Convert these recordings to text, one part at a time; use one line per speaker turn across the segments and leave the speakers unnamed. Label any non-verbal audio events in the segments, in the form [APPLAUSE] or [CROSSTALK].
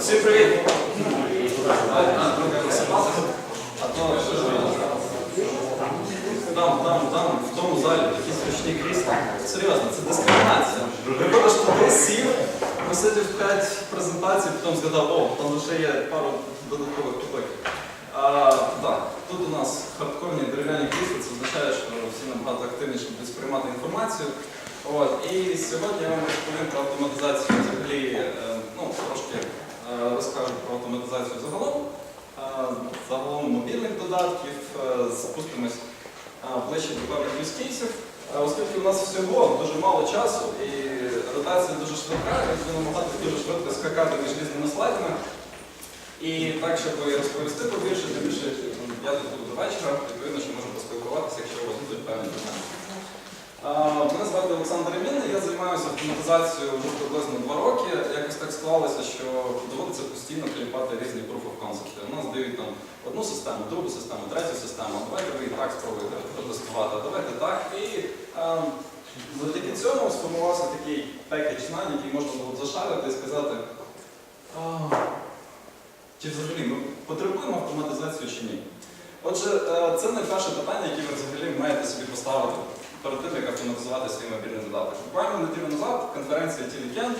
Всім привіт! Там, там, там, в тому залі такі страшні крісла. Серйозно, це дискримінація. Виходиш туди, сів, просидів 5 презентацій, потім згадав, о, там лише є пару додаткових кутоків. Так, тут у нас хардкорні дерев'яні крісла, це означає, що всі набагато активніше будуть сприймати інформацію. От, і сьогодні я вам розповім про автоматизацію взагалі, е, ну, трошки розкажу про автоматизацію загалом, е, загалом мобільних додатків, е, спустимось е, ближче до певних юзкейсів, Е, оскільки у нас всього дуже мало часу і ротація дуже швидка, я буду намагатися дуже швидко скакати між різними слайдами. І так, щоб розповісти побільше, більше ну, я тут буду до вечора, відповідно, що можу поспілкуватися, якщо у вас будуть певні питання. Мене звати Олександр Ремінний, я займаюся автоматизацією вже приблизно два роки. Якось так склалося, що доводиться постійно кліпати різні proof of concept. У нас дають там одну систему, другу систему, третю систему. Давайте ви і так спробуєте протестувати, давайте так. І завдяки цьому сформувався такий пекідж знань, який можна було б зашарити і сказати, чи взагалі ми потребуємо автоматизацію чи ні. Отже, е, це найперше питання, яке ви взагалі маєте собі поставити перед тим, як автоматизувати свій мобільний додаток. Буквально неділю назад конференція Тілікен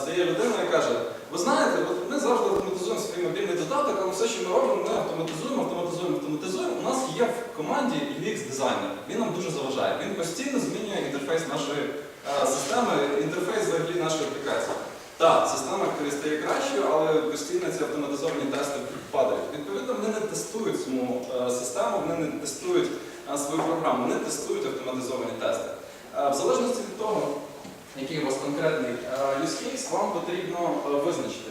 стає людина і каже, ви знаєте, ми завжди автоматизуємо свій мобільний додаток, але все, що ми робимо, ми автоматизуємо, автоматизуємо, автоматизуємо. У нас є в команді UX-дизайнер. Він нам дуже заважає. Він постійно змінює інтерфейс нашої е, системи, інтерфейс взагалі нашої аплікації. Так, система стає кращою, але постійно ці автоматизовані тести падають. Відповідно, вони не тестують саму е, систему, вони не тестують е, свою програму, вони тестують автоматизовані тести. Е, В залежності від того, який у вас конкретний е, use case, вам потрібно е, визначити,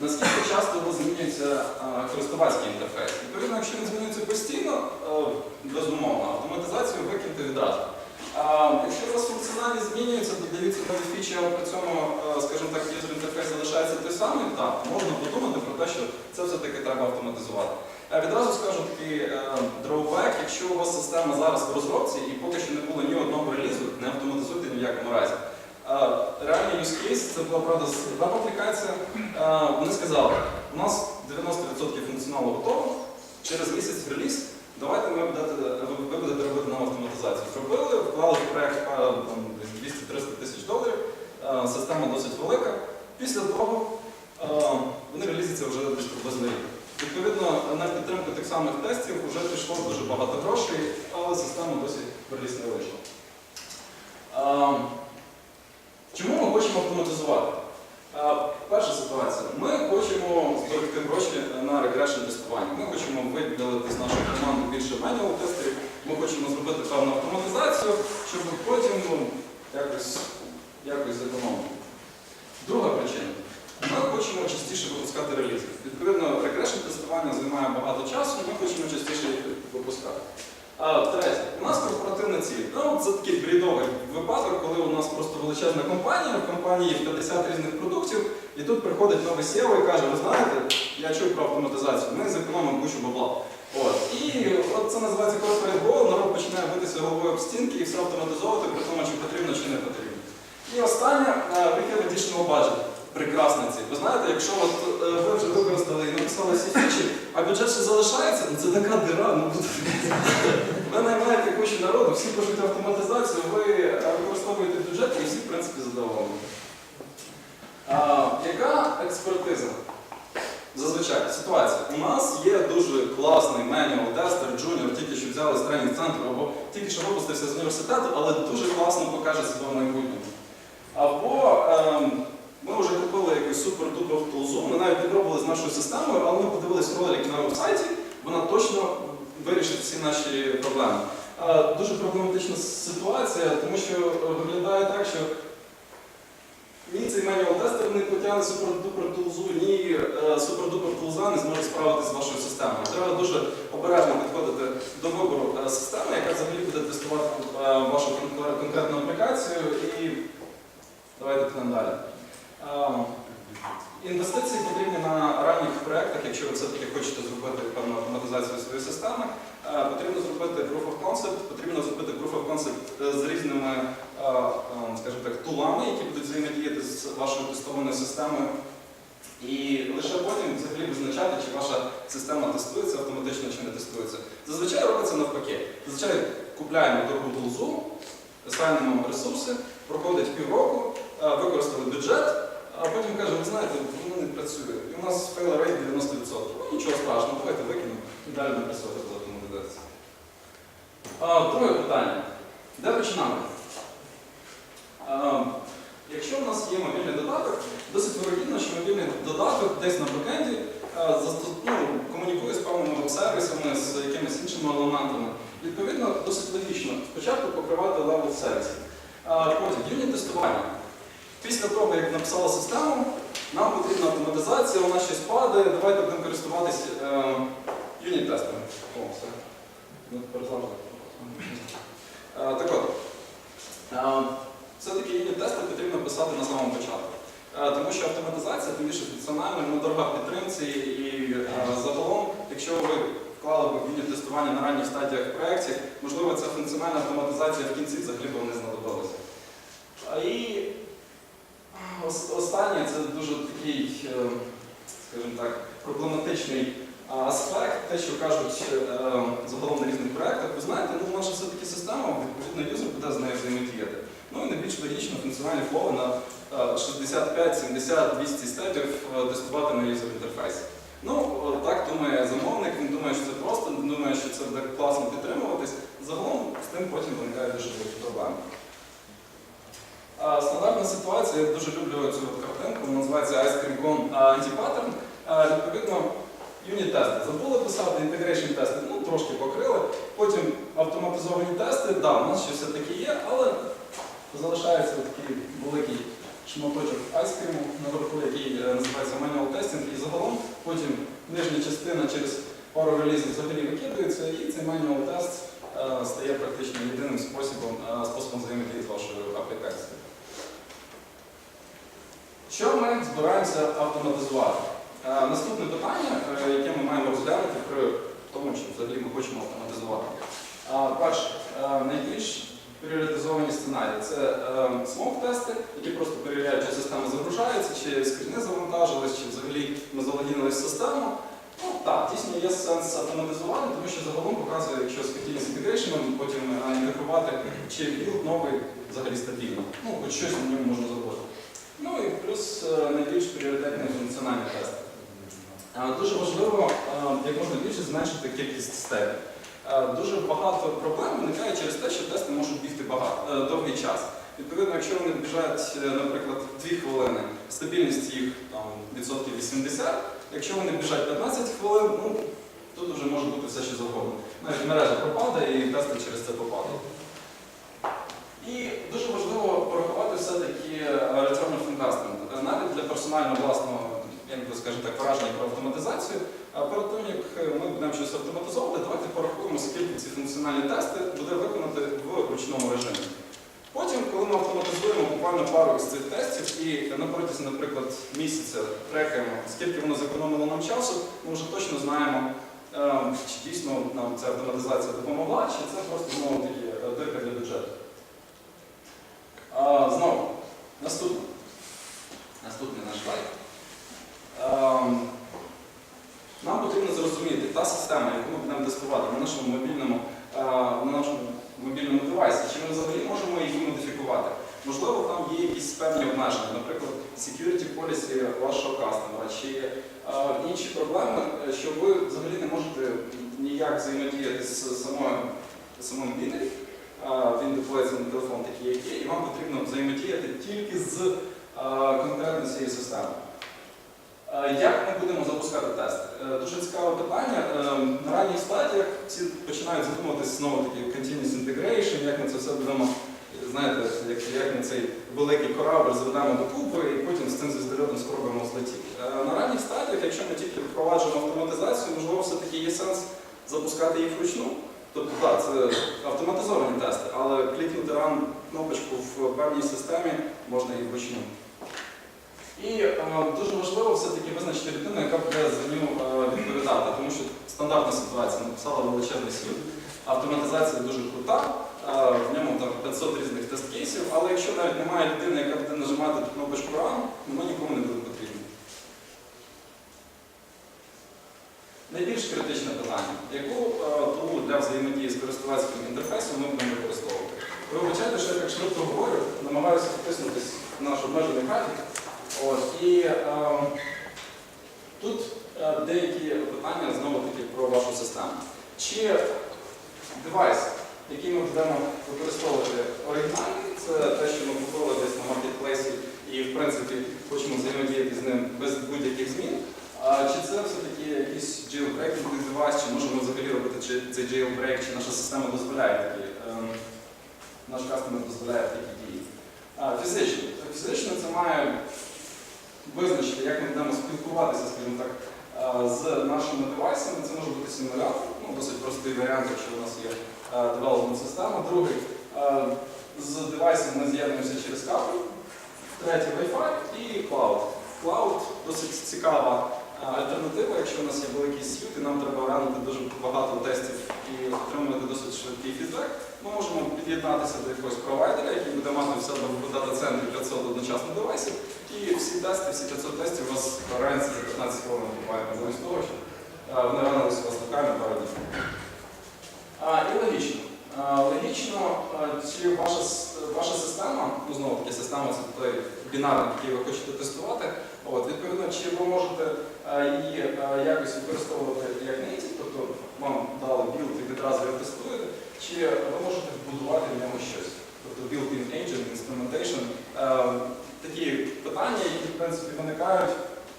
наскільки часто у вас змінюється користувацький інтерфейс. Відповідно, якщо він змінюється постійно, безумовно, автоматизацію викиньте відразу. Якщо у вас функціональність змінюється, додаються нові фічі, але при цьому, скажімо так, юзер інтерфейс залишається той самий, так, можна подумати про те, що це все-таки треба автоматизувати. Я відразу скажу такий е, дроубек, якщо у вас система зараз в розробці і поки що не було ні одного релізу, не автоматизуйте ні в якому разі. Е, Реальний use case, це була правда веб-аплікація. Е, Вони сказали, у нас 90% функціоналу готово, через місяць реліз. Давайте ми ви будете робити нам автоматизацію. Зробили, вклали в проєкт е, там, десь 200-300 тисяч доларів, е, система досить велика. Після того е, вони релізяться вже десь приблизно рік. Відповідно, на підтримку тих самих тестів вже пішло дуже багато грошей, але система досі в реліз не вийшла. Е, Чому ми хочемо автоматизувати? Е, Перша ситуація. Ми хочемо зберегти гроші на регрешн тестування. Ми хочемо виділити з нашої команди більше менюал тестерів. Ми хочемо зробити певну автоматизацію, щоб потім ну, якось, якось зекономити. Друга причина. Ми хочемо частіше випускати релізи. Відповідно, регрешн тестування займає багато часу, ми хочемо частіше їх випускати. Третє, у нас корпоративна ціль. Ну, це такий брідовий випадок, коли у нас просто величезна компанія, в компанії 50 різних продуктів, і тут приходить новий SEO і каже, ви знаєте, я чую про автоматизацію, ми зекономимо кучу бабла. От. І от це називається corporate goal, народ починає битися головою об стінки і все автоматизовувати, при тому, чи потрібно, чи не потрібно. І останнє, викид additional budget. Прекрасна ціль. Ви знаєте, якщо от, е, ви вже використали і написали всі фічі, а бюджет ще залишається, ну це така дира. Ну, ви наймаєте кучу народу, всі пишуть автоматизацію, ви е, використовуєте бюджет і всі, в принципі, задоволені. А, яка експертиза? Зазвичай ситуація. У нас є дуже класний менюал тестер, джуніор, тільки що взяли з тренінг центру, або тільки що випустився з університету, але дуже класно покаже себе в майбутньому. Або ем, ми вже купили якусь супер-дупер тулзу, ми навіть не пробували з нашою системою, але ми подивились ролик на веб-сайті, вона точно вирішить всі наші проблеми. Дуже проблематична ситуація, тому що виглядає так, що ні цей менюал тестер не потягне супер-дупер тулзу, ні е, супер-дупер тулза не зможе справитися з вашою системою. Треба дуже обережно підходити до вибору е, системи, яка взагалі буде тестувати е, вашу конкретну аплікацію. І давайте далі. Інвестиції потрібні на ранніх проєктах, якщо ви все-таки хочете зробити певну автоматизацію своєї системи. Е, Потрібно зробити proof of concept, потрібно зробити proof of concept е, з різними, е, скажімо так, тулами, які будуть взаємодіяти з вашою тестованою системою. І лише потім взагалі визначати, чи ваша система тестується автоматично чи не тестується. Зазвичай робиться навпаки. Зазвичай купляємо дорогу тулзу, ставимо ресурси, проходить півроку, використали бюджет, а потім кажемо, ви знаєте, воно не працює. І у нас fail rate 90%. Ну нічого страшного, давайте викинемо і далі напрацьовувати, коли тому доведеться. Друге питання. Де починати? А, Якщо в нас є мобільний додаток, досить вирогідно, що мобільний додаток десь на бекенді ну, комунікує з певними веб-сервісами, з якимись іншими елементами. Відповідно, досить логічно спочатку покривати левел сервісів. А Потім юніт тестування. Після того, як написала систему, нам потрібна автоматизація, вона щось падає, давайте будемо користуватись е, юніт-тестами. О, все. Ну. Е, Так от, е, все-таки юніт-тести потрібно писати на самому початку. Е, Тому що автоматизація, тим більше функціональна, вона дорога в підтримці і е, загалом, якщо ви вклали б юніт тестування на ранніх стадіях проєктів, можливо, ця функціональна автоматизація в кінці взагалі б не знадобилася. І останнє це дуже такий, е, скажімо так, проблематичний аспект, те, що кажуть е, загалом на різних проєктах. Ви знаєте, ну наша все-таки система, відповідно, юзер буде з нею взаємодіяти. Ну і найбільш логічно функціональні флови на е, 65, 70, 200 степів е, тестувати на юзер інтерфейсі. Ну, так думає замовник, він думає, що це просто, він думає, що це буде класно підтримуватись. Загалом з тим потім виникають дуже великі проблеми. Стандартна ситуація, я дуже люблю цю картинку, вона називається Ice Cream Cone Anti-Pattern. Відповідно, юніт-тести. Забули писати, інтегрейшн тести, ну трошки покрили. Потім автоматизовані тести, да, у нас ще все-таки є, але залишається такий великий шматочок айскріму, наверху, який е, називається manual testing, і загалом потім нижня частина через пару релізів взагалі викидується, і цей manual тест стає практично єдиним способом, е, способом взаємодії з вашою аплікацією. Що ми збираємося автоматизувати? Е, Наступне питання, е, яке ми маємо розглянути при тому, чи взагалі ми хочемо автоматизувати. Перше, е, найбільш пріоритизовані сценарії це смок-тести, які просто перевіряють, чи система загружається, чи скріни завантажились, чи взагалі ми залогінились в систему. Ну так, дійсно є сенс автоматизувати, тому що загалом показує, якщо з continuous integration потім інтегрувати, чи білд новий взагалі стабільний. Ну, хоч щось на ньому можна зробити. Ну і плюс е, найбільш пріоритетні функціональні тести. Е, Дуже важливо е, як можна більше зменшити кількість степів. Дуже багато проблем виникає через те, що тести можуть бігти багато, довгий час. Відповідно, якщо вони біжать, наприклад, 2 хвилини, стабільність їх там, відсотків 80, якщо вони біжать 15 хвилин, ну, тут вже може бути все, що завгодно. Навіть мережа пропаде і тести через це попадають. І дуже важливо порахувати все-таки е, investment. Е, Навіть для персонально власного, скажімо так, враження про автоматизацію. А перед тим, як е, ми будемо щось автоматизовувати, давайте порахуємо, скільки ці функціональні тести буде виконати в ручному режимі. Потім, коли ми автоматизуємо буквально пару з цих тестів і на протязі, наприклад, місяця трекаємо, скільки воно зекономило нам часу, ми вже точно знаємо, е, чи дійсно нам ця автоматизація допомогла, чи це просто знову таки е, дирка для бюджету. А, Знову, наступне. Наступний наш слайд. Ем, Нам потрібно зрозуміти, та система, яку ми будемо тестувати на нашому мобільному, е, на нашому мобільному девайсі, чи ми взагалі можемо її модифікувати. Можливо, там є якісь певні обмеження, наприклад, security policy вашого кастомера, чи е, інші проблеми, е, що ви взагалі не можете ніяк взаємодіяти з самим бінері. Він деплоїться на телефон такий, як є, і вам потрібно взаємодіяти тільки з конкретно цією системою. Як ми будемо запускати тест? Е, Дуже цікаве питання. Е, На ранніх стадіях всі починають задумуватися знову таки continuous integration, як ми це все будемо, знаєте, як, як ми цей великий корабль заведемо докупи і потім з цим звіздольотом спробуємо злетіти. Е, На ранніх стадіях, якщо ми тільки впроваджуємо автоматизацію, можливо, все-таки є сенс запускати їх вручну. Тобто, так, це автоматизовані тести, але клікнути ран кнопочку в певній системі можна і вручну. І е, дуже важливо все-таки визначити людину, яка буде за нього е, відповідати, тому що стандартна ситуація написала величезний світ, автоматизація дуже крута, е, в ньому там 500 різних тест-кейсів, але якщо навіть немає людини, яка буде нажимати кнопочку ран, воно нікому не буде потрібно. Найбільш критичне питання, яку е, для взаємодії з користувацьким інтерфейсом ми будемо використовувати. Ви вибачайте, що я так швидко говорю, намагаюся втиснутись в наш обмежений графік. От, і е, тут деякі питання знову таки про вашу систему. Чи девайс, який ми будемо використовувати оригінальний, це те, що ми купили десь на маркетплейсі і в принципі хочемо взаємодіяти з ним без будь-яких змін. Чи це все-таки якийсь jailbreaking девайс, чи можемо взагалі робити цей jailbreak, чи наша система дозволяє такі, ем, наш кастомер дозволяє такі дії? А, фізично. Фізично це має визначити, як ми будемо спілкуватися, скажімо так, з нашими девайсами. Це може бути симулятор, ну, досить простий варіант, якщо у нас є девелопмент система. Другий з девайсом ми з'єднуємося через кабель. Третій Wi-Fi і клауд. Клауд досить цікава альтернатива, якщо у нас є великий світ, і нам треба ранити дуже багато тестів і отримувати досить швидкий фідбек. Ми можемо під'єднатися до якогось провайдера, який буде мати в себе в дата-центрі 500 одночасно девайсів, і всі тести, всі 500 тестів у вас раниться за 15 хвилин буквально замість того, щоб вони ранилися у вас локально пару днів. І логічно. Логічно, чи ваша, ваша система, ну знову таки система це той бінарник, який ви хочете тестувати. От, відповідно, чи ви можете її якось використовувати як native, тобто вам дали білд і відразу його тестуєте, чи ви можете вбудувати в ньому щось. Тобто built-in agent, instrumentation. Е, такі питання, які в принципі виникають,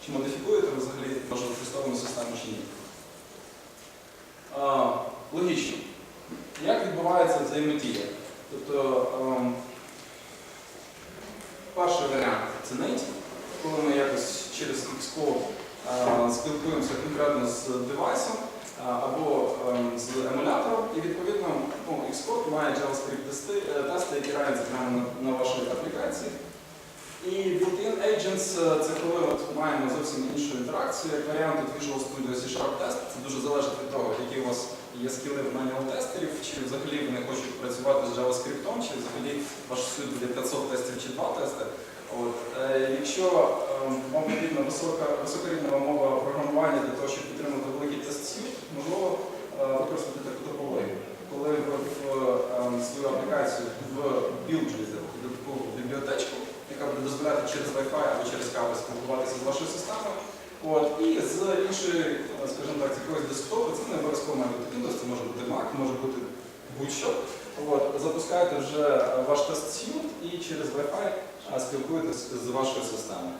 чи модифікуєте ви взагалі вашу тестовану систему чи ні. Е, логічно. Як відбувається взаємодія? Тобто ем, перший варіант це native, коли ми якось через Xcode спілкуємося конкретно з девайсом або ем, з емулятором, і відповідно ну, Xcode має JavaScript тести, е, які ранять прямо на, вашій аплікації. І built-in agents е, це коли от маємо зовсім іншу інтеракцію, як варіант от Visual Studio C-Sharp Test. Це дуже залежить від того, які у вас є скіли в manual тестерів, чи взагалі вони хочуть працювати з JavaScript, чи взагалі ваш суд буде 500 тестів чи 2 тести. От. Е, якщо е, вам потрібна висока, високорівнева мова програмування для того, щоб підтримати великий тест suite, можливо е, використати таку топологію. Коли ви в е, свою аплікацію в білджуєте додаткову бібліотечку, яка буде дозволяти через Wi-Fi або через кабель спілкуватися з вашою системою. От, і з іншої, е, скажімо так, з якогось десктопу, це не обов'язково має бути Windows, це може бути Mac, може бути будь-що. Запускаєте вже ваш тест suite і через Wi-Fi е, спілкуєтесь з вашою системою.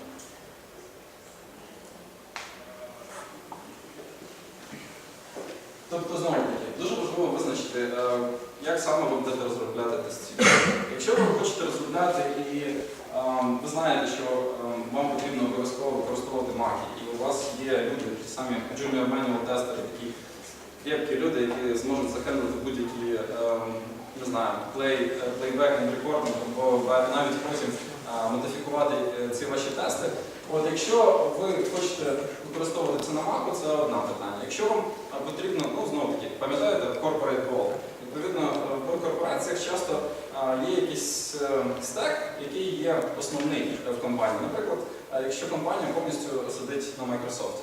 Тобто, знову таки, дуже важливо визначити, е, як саме ви будете розробляти тестів. Якщо ви хочете розробляти і ем, ви знаєте, що ем, вам потрібно обов'язково використовувати маки, і у вас є люди, ті самі junior manual тестери, такі крепкі люди, які зможуть захендити будь-які не знаю, плей, плейбекінг, рекординг, або навіть потім а, модифікувати е, ці ваші тести. От якщо ви хочете використовувати це на маку, це одне питання. Якщо вам потрібно, ну знову таки, пам'ятаєте, corporate goal. Відповідно, е, в корпораціях часто є якийсь е, стек, який є основний в компанії. Наприклад, якщо компанія повністю сидить на Microsoft.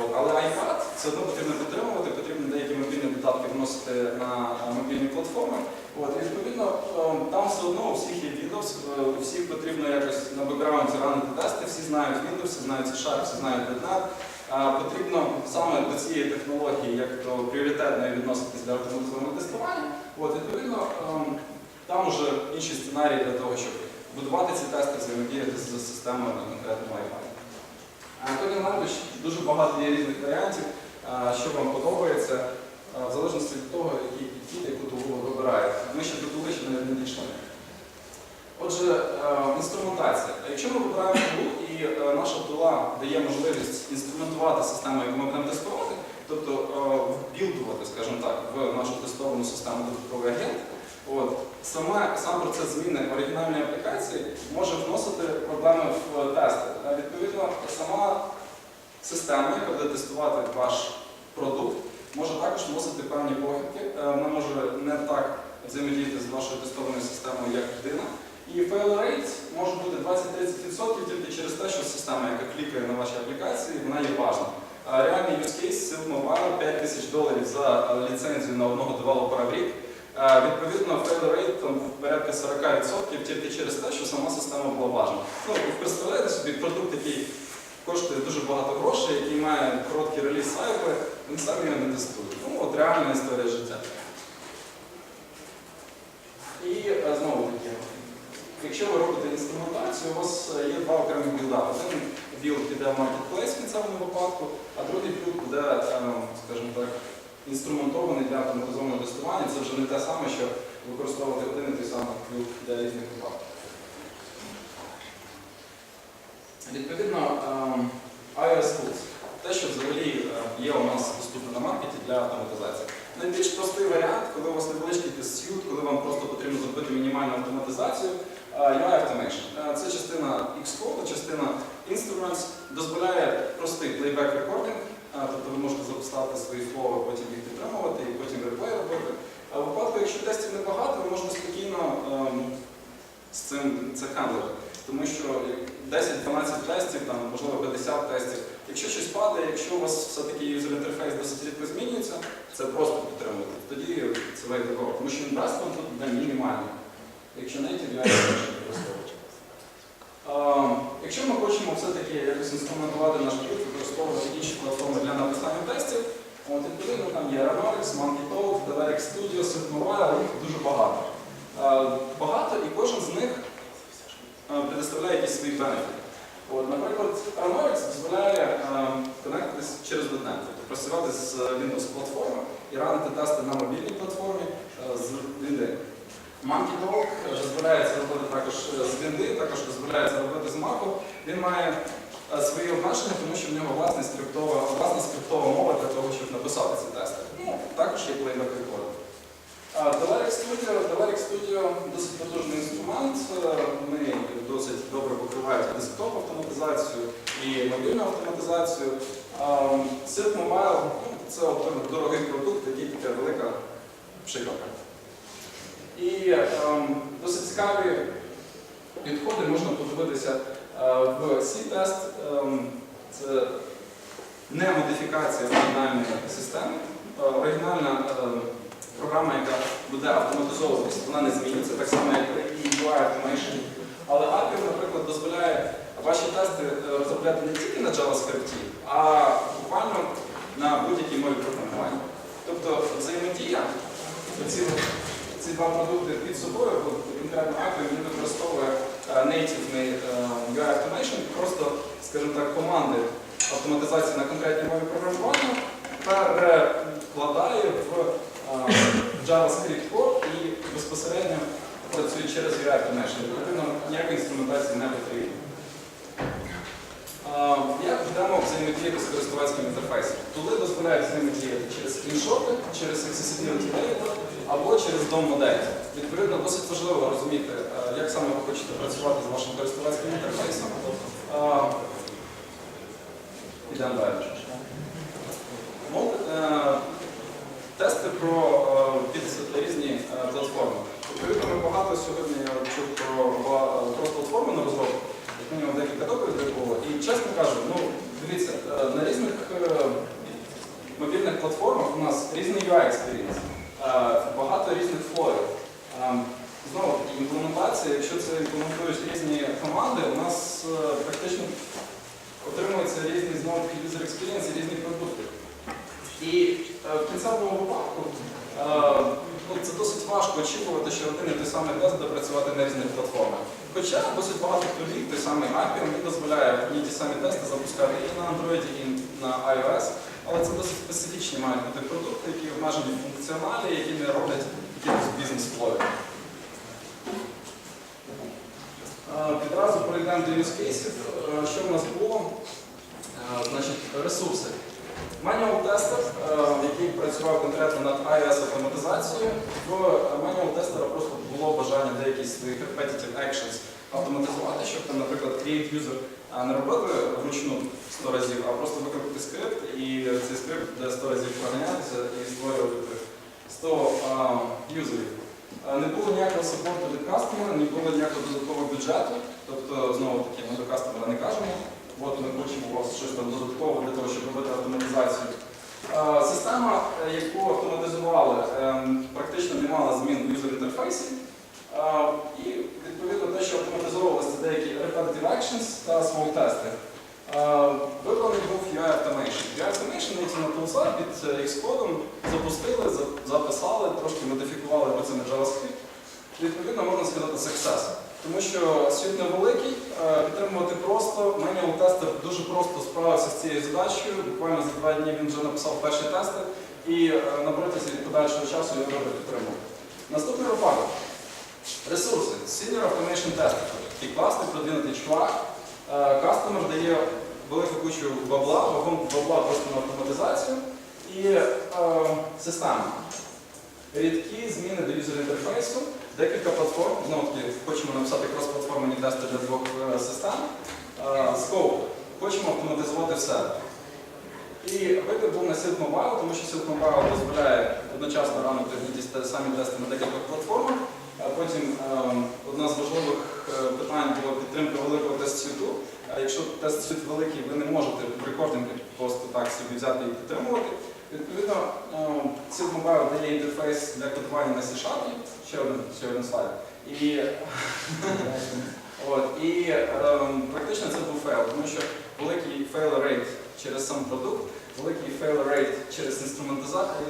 От. Але iPad все одно потрібно підтримувати, потрібно деякі мобільні додатки вносити на мобільні платформи. От, і відповідно, е, там все одно у всіх є Windows, е, у всіх потрібно якось на бекграунді ранити тести, всі знають Windows, всі знають C-Sharp, всі знають .NET. Е, Потрібно саме до цієї технології, як до пріоритетної відноситись для автоматизованого тестування. От, відповідно, ем, там вже інші сценарії для того, щоб будувати ці тести, взаємодіяти з системою на конкретному iPad. Тоді Ландвіч дуже багато є різних варіантів, що вам подобається, е, в залежності від того, який підхід, яку тулу ви вибираєте. Ми ще до тули ще навіть не дійшли. Отже, е, інструментація. Якщо ми вибираємо тулу і е, наша тула дає можливість інструментувати систему, яку ми будемо тестувати, тобто е, вбілдувати, скажімо так, в нашу тестовану систему додатковий агент, от, саме, сам процес зміни оригінальної аплікації може вносити проблеми в тести. Відповідно, сама система, яка буде тестувати ваш продукт, може також вносити певні похибки. Е, Вона може не так взаємодіяти з вашою тестованою системою, як людина. І fail rate може бути 20-30% тільки через те, що система, яка клікає на ваші аплікації, вона є важна. Реальний use case Mobile 5 тисяч доларів за е, ліцензію на одного девелопера в рік. Відповідно, fail rate там порядка 40% тільки через те, що сама система була бажана. Ну, ви представляєте собі продукт, який коштує дуже багато грошей, який має короткі реліз сайкли, вони самі його не тестують. Ну, от реальна історія життя. І е, знову таки, якщо ви робите інструментацію, у вас е, є два окремі білда. Один білд піде в маркетплейс в кінцевому випадку, а другий білд буде, е, скажімо так, інструментований для автоматизованого тестування. Це вже не те саме, що використовувати один і той самий білд для різних випадків. Відповідно, ем, iOS Tools. Те, що взагалі е, є у нас доступно на маркеті для автоматизації. Найбільш простий варіант, коли у вас невеличкий тест-сьют, коли вам просто потрібно зробити мінімальну автоматизацію, е, UI Automation. Е, Це частина Xcode, частина Instruments, дозволяє простий recording, е, тобто ви можете записати свої флови, потім їх підтримувати і потім реплей робити. А в випадку, якщо тестів небагато, ви можете спокійно ем, з цим це хендлити. Тому що 10-12 тестів, там, можливо 50 тестів. Якщо щось падає, якщо у вас все-таки юзер інтерфейс досить рідко змінюється, це просто підтримувати. Тоді це вийде добре. Тому що інвестмент тут мінімальний. Якщо native, я не використовувати. Якщо ми хочемо все-таки якось інструментувати наш код, використовувати інші платформи для написання тестів, от, відповідно там є Aeronauts, MonkeyTalk, Telerik Studio, SwiftMobile, їх дуже багато. Е, Багато і кожен з них е, предоставляє якісь свої бенефіти. От, наприклад, Aeronauts дозволяє е, конектитись через .NET, тобто працювати з Windows платформи і ранити тести на мобільній платформі з Windows. MonkeyDog дозволяє це робити також з Windows, також дозволяє це робити з Mac. Він має е, свої обмеження, тому що в нього власна скриптова, власна скриптова мова для того, щоб написати ці тести. Ну, також є playback recorder. Telerik Studio, Telerik Studio досить потужний інструмент. Е, Вони досить добре покривають десктоп автоматизацію і мобільну автоматизацію. Silk Mobile ну, це дорогий продукт, який така велика пшикавка. І ем, досить цікаві підходи можна подивитися е, в C-тест. Ем, це не модифікація оригінальної системи. Е, Оригінальна е, програма, яка буде автоматизовуватися, вона не зміниться, так само, як і UI Automation. Але Appium, наприклад, дозволяє ваші тести е, розробляти не тільки на JavaScript, а буквально на будь-якій мові програмування. Тобто взаємодія ці, два продукти під собою, бо конкретно Appium він використовує е, native UI Automation, просто, скажімо так, команди автоматизації на конкретній мові програмування перекладає в е, JavaScript код і безпосередньо працює через UI Automation. Відповідно, ніякої інструментації не потрібно. Е, Як будемо взаємодіяти з користувацьким інтерфейсом? Тули дозволяють взаємодіяти через скріншоти, через Accessibility Data або через DOM модель. Відповідно, досить важливо розуміти, е, як саме ви хочете працювати з вашим користувацьким інтерфейсом. Е, Ідемо далі. Е, Тести про е, під різні платформи. Відповідно, ми багато сьогодні я чув про крос-платформи на розробку. Мінімум декілька доповідей було. І чесно кажу, ну дивіться, е, на різних е, мобільних платформах у нас різний UI experience, е, багато різних флоїв. Е, Знову імплементація, якщо це імплементують різні команди, у нас практично отримується різний знову таки user і різні продукти. І в кінцевому випадку ну, це досить важко очікувати, що один і той самий тест буде працювати на різних платформах. Хоча досить багато тулів, той самий Appium, він дозволяє одні ті самі тести запускати і на Android, і на iOS, але це досить специфічні мають бути продукти, які обмежені функціоналі, які не роблять якихось бізнес-флоїв. Е, Відразу перейдемо до. Е, Що в нас було? Е, Значить, ресурси. Manual тестер, е, який працював конкретно над iOS автоматизацією, в manual тестера просто було бажання деякі свої repetitive actions автоматизувати, щоб там, наприклад, create user не робити вручну 100 разів, а просто викрутити скрипт, і цей скрипт буде 100 разів проганятися і створювати 100 а, юзерів. Е, Не було ніякого саппорту від кастомера, не було ніякого додаткового бюджету. Тобто, знову таки, ми до кастомера не кажемо, от ми хочемо у вас щось там додаткове для того, щоб робити автоматизацію. Е, Система, е, яку автоматизували, ем, практично не мала змін в юзер інтерфейсі. Е, І відповідно те, що автоматизовувалися це деякі repetitive actions та small тести. Вибраний був UI Automation. UI Automation на на тулза під е, Xcode запустили, записали, трошки модифікували бо це на JavaScript. Відповідно, можна сказати success. Тому що світ невеликий, е, підтримувати просто. Manual тестер дуже просто справився з цією задачею. Буквально за два дні він вже написав перші тести і е, на протязі подальшого часу його підтримав. Наступний випадок. Ресурси. Senior Automation Tester. Такий класний продвинутий чувак. Е, Кастомер дає велику кучу бабла, вагон бабла просто на автоматизацію і е, система. Рідкі зміни до юзер інтерфейсу, декілька платформ. Таки, хочемо написати крос-платформені тести для двох е, систем. Е, Scope. Хочемо автоматизувати все. І вибір був на Silk Mobile, тому що Silk Mobile дозволяє одночасно ранити самі тести на декількох платформах. Потім е, одна з важливих е, питань була підтримка великого тест-світу. Якщо тест-світ великий, ви не можете в рекординг просто так собі взяти і підтримувати. Відповідно, е, Silk Mobile дає інтерфейс для кодування на C-Sharp, ще один, ще один слайд. І, [LAUGHS] от, і е, практично це був фейл, тому що великий fail rate через сам продукт, великий fail rate через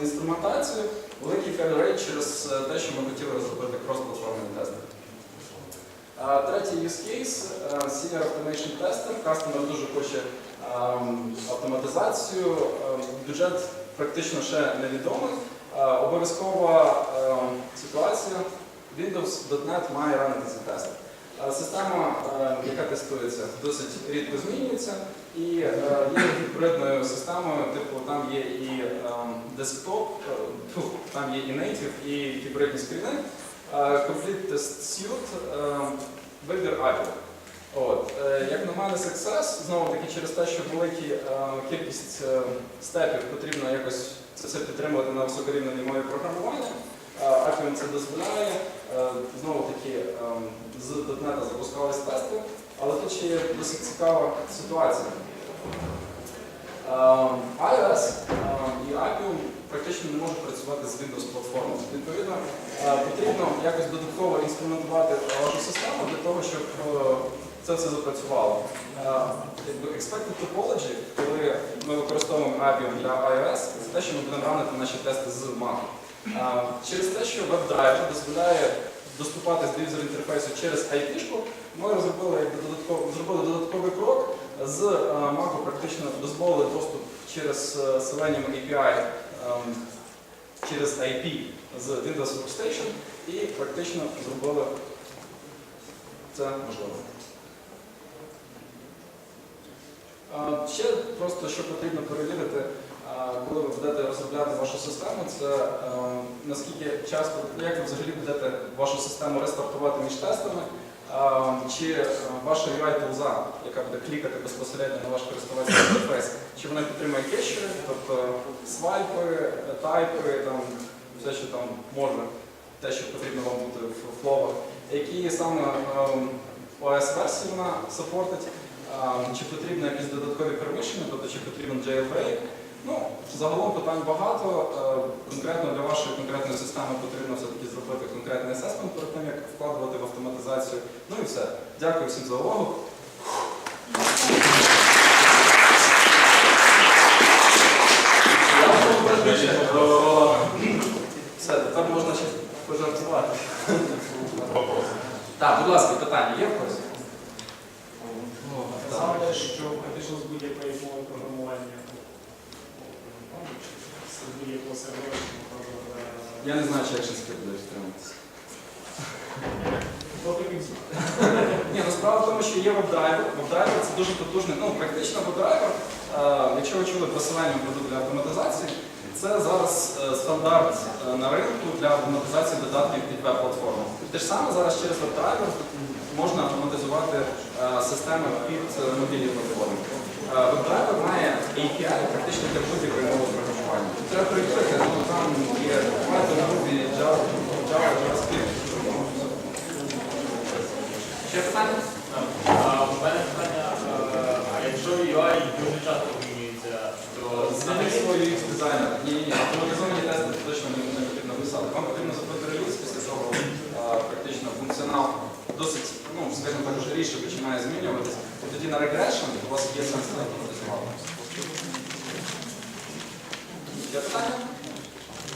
інструментацію, великий fail rate через е, те, що ми хотіли розробити крос-платформний тестер. А, Третій use case е, Senior Automation Tester. Кастомер дуже хоче ем, автоматизацію. Ем, Бюджет практично ще невідомий. Е, Обов'язкова ем, ситуація. Windows.NET має ранити цей тест. Е, Система, е, яка тестується, досить рідко змінюється і є гібридною системою, типу там є і ем, десктоп, е, там є і native, і гібридні скріни. Complete Test Suite, е, вибір API. От. е, Як на мене, success, знову таки через те, що велика кількість е, степів потрібно якось це все підтримувати на високорівневій мові програмування. Е, Appium це дозволяє. Е, Знову таки ем, з .NET запускались тести, але тут ще є досить цікава ситуація. IOS і Appium практично не можуть працювати з Windows платформою. Відповідно, е, потрібно якось додатково інструментувати систему для того, щоб е, це все запрацювало. Expected topology, коли ми використовуємо Appium для iOS, це те, що ми будемо ранити наші тести з Mac. Через те, що веб-драйвер дозволяє доступатись до юзер інтерфейсу через IP-шку, ми розробили, якби, зробили додатковий крок з Mac практично дозволили доступ через е, Selenium API ем, через IP з Windows Workstation і практично зробили це можливо. Ще просто що потрібно перевірити, коли ви будете розробляти вашу систему, це е, наскільки часто, як ви взагалі будете вашу систему рестартувати між тестами, чи е, ваша UI тулза, яка буде клікати безпосередньо на ваш користувацький інтерфейс, чи вона підтримує кешери, тобто свайпи, тайпи, там, все, що там може, те, що потрібно вам бути в фловах, які саме ем, OS-версії вона саппортить, ем, чи потрібно якісь додаткові переміщення, тобто чи потрібен jailbreak. Ну, загалом питань багато. Е, Конкретно для вашої конкретної системи потрібно все-таки зробити конкретний асесмент перед тим, як вкладувати в автоматизацію. Ну і все. Дякую всім за увагу. Все, тепер можна ще пожартувати. Так, будь ласка, питання є в когось?
Що вийшло з будь-якої мови програмування з будь-якого середовища
Я не знаю, чи екшн буде підтримуватися. Ні, ну справа в тому, що є веб-драйвер. Веб-драйвер це дуже потужний, ну практично веб-драйвер. е, Якщо ви чули продукт для автоматизації, це зараз е, стандарт е, на ринку для автоматизації додатків під веб-платформу. Те ж саме зараз через веб-драйвер можна автоматизувати е, системи під мобільні платформи. Веб-драйвер має API практично для будь-якої мови програмування. Треба перевірити, ну там є Ruby, Java, JavaScript.
Ще питання?
У мене питання, е, а якщо
ну, скажімо так, вже рідше починає змінюватись, то тоді на регрешн у вас є сенс на автоматизувати. Є питання?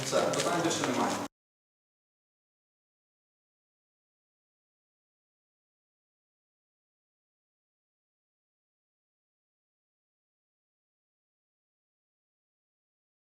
Все, питань більше немає.